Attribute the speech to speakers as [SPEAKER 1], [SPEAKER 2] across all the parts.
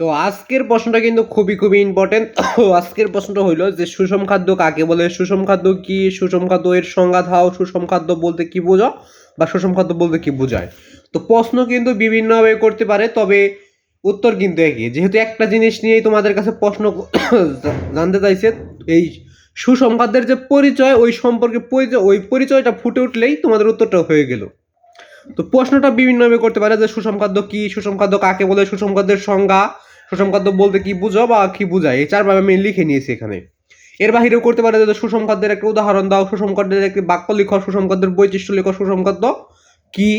[SPEAKER 1] তো আজকের প্রশ্নটা কিন্তু খুবই খুবই ইম্পর্টেন্ট তো আজকের প্রশ্নটা হইল যে সুষম খাদ্য কাকে বলে? সুষম খাদ্য কি? সুষম খাদ্য এর সংজ্ঞা দাও। সুষম খাদ্য বলতে কি বোঝো? বা সুষম খাদ্য বলতে কি বোঝায়? তো প্রশ্ন কিন্তু বিভিন্নভাবে করতে পারে, তবে উত্তর কিন্তু একই। যেহেতু একটা জিনিস নিয়েই তোমাদের কাছে প্রশ্ন জানতে চাইছে, এই সুষম খাদ্যের যে পরিচয়, ওই সম্পর্কে পরিচয়, ওই পরিচয়টা ফুটে উঠলেই তোমাদের উত্তরটা হয়ে গেল। তো প্রশ্নটা বিভিন্নভাবে করতে পারে যে সুষম খাদ্য কি? সুষম খাদ্য কাকে বলে? সুষম খাদ্যের সংজ্ঞা সুষম খাদ্য বলতে কি বুঝো বা কি বুঝায়? এই চারভাবে আমি লিখে নিয়েছি এখানে। এর বাহিরেও করতে পারে যে সুষম খাদ্যের একটা উদাহরণ দাও। সুষম খাদ্যের একটি বাক্য লিখো। সুষম খাদ্যের বৈশিষ্ট্য লিখো। সুষম খাদ্য কি?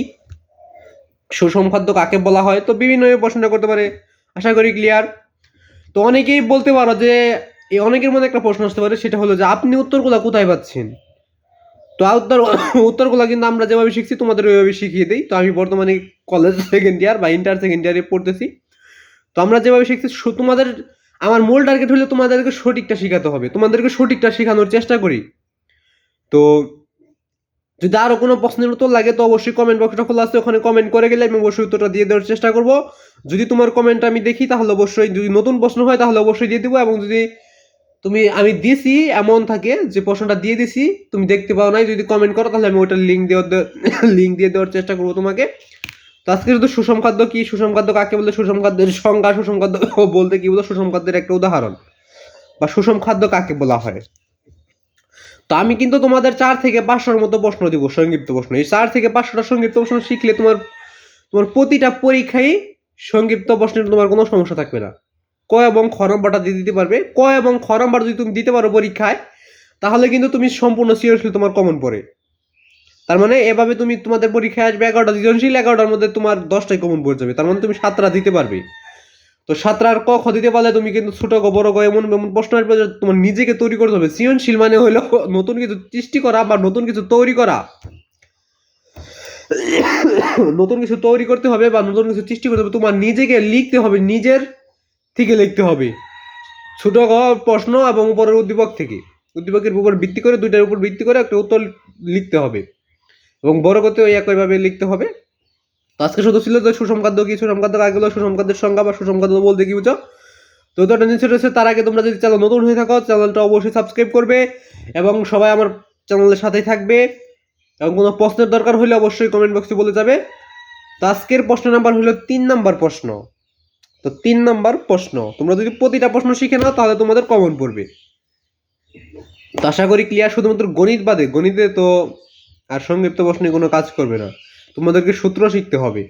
[SPEAKER 1] সুষম খাদ্য কাকে বলা হয়? তো বিভিন্নভাবে প্রশ্নটা করতে পারে। আশা করি ক্লিয়ার তো অনেকেই বলতে পারো যে এই অনেকের মধ্যে একটা প্রশ্ন আসতে পারে, সেটা হলো যে, আপনি উত্তরগুলো কোথায় পাচ্ছেন? তো উত্তর, উত্তরগুলো কিন্তু আমরা যেভাবে শিখছি, তোমাদের ওইভাবে শিখিয়ে দিই। তো আমি বর্তমানে কলেজ সেকেন্ড ইয়ার বা ইন্টার সেকেন্ড ইয়ারে পড়তেছি। তো আমরা যেভাবে শিখছি তোমাদের, আমার মূল টার্গেট হলে তোমাদেরকে সঠিকটা শেখাতে হবে। তোমাদেরকে সঠিকটা শেখানোর চেষ্টা করি। তো যদি আরও কোনো প্রশ্নের উত্তর লাগে, তো অবশ্যই কমেন্ট বক্সটা খোলা আছে, ওখানে কমেন্ট করে গেলে আমি অবশ্যই উত্তরটা দিয়ে দেওয়ার চেষ্টা করব। যদি তোমার কমেন্ট আমি দেখি, তাহলে অবশ্যই যদি নতুন প্রশ্ন হয়, তাহলে অবশ্যই দিয়ে দেবো এবং যদি তুমি, আমি দিছি, এমন থাকে যে প্রশ্নটা দিয়ে দিছি, তুমি দেখতে পাও নাই, যদি কমেন্ট করো, তাহলে আমি ওইটার লিঙ্ক দেওয়ার লিঙ্ক দিয়ে দেওয়ার চেষ্টা করব তোমাকে। তো আজকে শুধু সুষম খাদ্য কি? সুষম খাদ্য কাকে বলে? সুষম খাদ্যের সংজ্ঞা সুষম খাদ্য বলতে কি বলো? সুষম খাদ্যের একটা উদাহরণ। বা সুষম খাদ্য কাকে বলা হয়? তো আমি কিন্তু তোমাদের চার থেকে পাঁচশোর মতো প্রশ্ন দিব, সংক্ষিপ্ত প্রশ্ন। এই চার থেকে পাঁচশোটা সংক্ষিপ্ত প্রশ্ন শিখলে তোমার তোমার প্রতিটা পরীক্ষায় সংক্ষিপ্ত প্রশ্নের তোমার কোনো সমস্যা থাকবে না। ক এবং খ নম্বরটা দিয়ে দিতে পারবে। ক এবং খ নম্বর যদি তুমি দিতে পারো পরীক্ষায়, তাহলে কিন্তু তুমি সম্পূর্ণ সৃজনশীল তোমার কমন পড়ে। তার মানে এভাবে তুমি তোমাদের পরীক্ষায় আসবে এগারোটা, সৃজনশীল এগারোটার মধ্যে তোমার দশটাই কমন পড়ে যাবে। তার মানে তুমি সাতটা দিতে পারবে। তো সাতটার ক, খ দিতে পারলে তুমি কিন্তু ছোট গ বড় গ এমন এমন প্রশ্ন আসবে যে তোমার নিজেকে তৈরি করতে হবে। সৃজনশীল মানে হলো নতুন কিছু সৃষ্টি করা বা নতুন কিছু তৈরি করা। নতুন কিছু তৈরি করতে হবে বা নতুন কিছু সৃষ্টি করতে হবে। তোমার নিজেকে লিখতে হবে, নিজের থেকে লিখতে হবে। ছোট গ প্রশ্ন এবং উপরের উদ্দীপক থেকে। উদ্দীপকের উপর ভিত্তি করে, দুইটার উপর ভিত্তি করে একটা উত্তর লিখতে হবে। এবং বড় করতে ওই একইভাবে লিখতে হবে। তো আজকে শুধু ছিল যে সুষম খাদ্য কি সুষম খাদ্য বলে সুষম খাদ্যের বা সুষম খাদ্য বলতে কি বুঝো? তো তোটা নিচে রয়েছে তার আগে তোমরা যদি চ্যানেল নতুন হয়ে থাকো, চ্যানেলটা অবশ্যই সাবস্ক্রাইব করবে এবং সবাই আমার চ্যানেলের সাথেই থাকবে। এবং কোনো প্রশ্নের দরকার হলে অবশ্যই কমেন্ট বক্সে বলে যাবে। তো আজকের প্রশ্ন নাম্বার হলো তিন নাম্বার প্রশ্ন। তো তিন নাম্বার প্রশ্ন। তোমরা যদি প্রতিটা প্রশ্ন শিখে নাও, তাহলে তোমাদের কমন পড়বে। তো আশা করি ক্লিয়ার শুধুমাত্র গণিত বাদে। গণিতে তো আর সংক্ষিপ্ত প্রশ্নে কোনো কাজ করবে না। তোমাদেরকে সূত্র শিখতে হবে।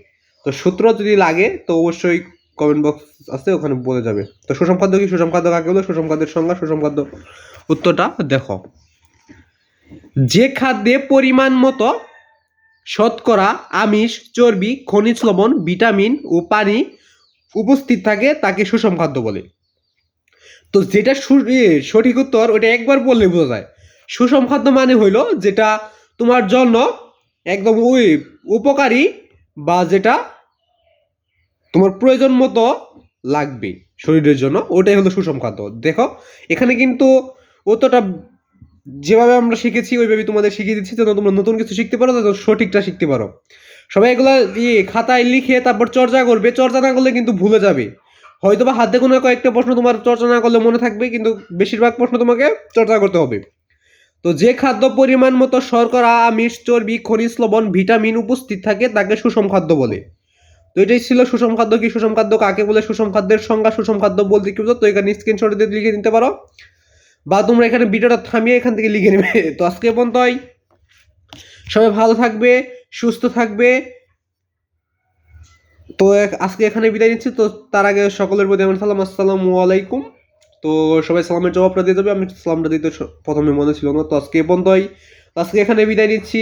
[SPEAKER 1] তো সূত্র যদি লাগে, তো অবশ্যই কমেন্ট বক্স আছে, ওখানে বলে যাবে। তো সুষম খাদ্য কি? সুষম খাদ্য কাকে বলে? সুষম খাদ্যের সংজ্ঞা, সুষম খাদ্য উত্তরটা দেখো। যে খাদ্যে পরিমাণ মতো শতকরা আমিষ, চর্বি, খনিজ লবণ, ভিটামিন ও পানি উপস্থিত থাকে, তাকে সুষম খাদ্য বলে। তো যেটা সঠিক উত্তর, ওটা একবার বললে বোঝা যায়। সুষম খাদ্য মানে হইল যেটা তোমার জন্য একদম ওই উপকারী বা যেটা তোমার প্রয়োজন মতো লাগবে শরীরের জন্য, ওটাই হলো সুষম খাদ্য। দেখো, এখানে কিন্তু অতটা যেভাবে আমরা শিখেছি ওইভাবে তোমাদের শিখিয়ে দিচ্ছি, যেন তোমরা নতুন কিছু শিখতে পারো যাতে সঠিকটা শিখতে পারো। সবাই এগুলো ইয়ে খাতায় লিখে তারপর চর্চা করবে, চর্চা না করলে কিন্তু ভুলে যাবে। হয়তো বা হাতে কোনো কয়েকটা প্রশ্ন তোমার চর্চা না করলে মনে থাকবে, কিন্তু বেশিরভাগ প্রশ্ন তোমাকে চর্চা করতে হবে। তো যে খাদ্য পরিমাণ মতো শর্করা, আমিষ, চর্বি, খনিজ লবণ, ভিটামিন উপস্থিত থাকে তাকে সুষম খাদ্য বলে। তো এটাই ছিল সুষম খাদ্য, কি সুষম খাদ্য, কাকে বলে সুষম খাদ্যের সংজ্ঞা, সুষম খাদ্য বলতে কি তো এখানে স্ক্রিনশট দিয়ে লিখে নিতে পারো। বা তোমরা এখানে ভিডিওটা থামিয়ে এখান থেকে লিখে নেবে। তো আজকে পর্যন্তই। সবাই ভালো থাকবে, সুস্থ থাকবে। তো আজকে এখানে বিদায় নিচ্ছি। তো তার আগে সকলের প্রতি আমার সালাম। আসসালামু আলাইকুম। তো সবাই সালামের জবাবটা দিয়ে দেবে। আমি সালামটা দিতে প্রথমে মনে ছিল না। তো আজকে এ পর্যন্তই। আজকে এখানে বিদায় নিচ্ছি।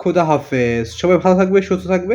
[SPEAKER 1] খুদা হাফেজ। সবাই ভালো থাকবে, সুস্থ থাকবে।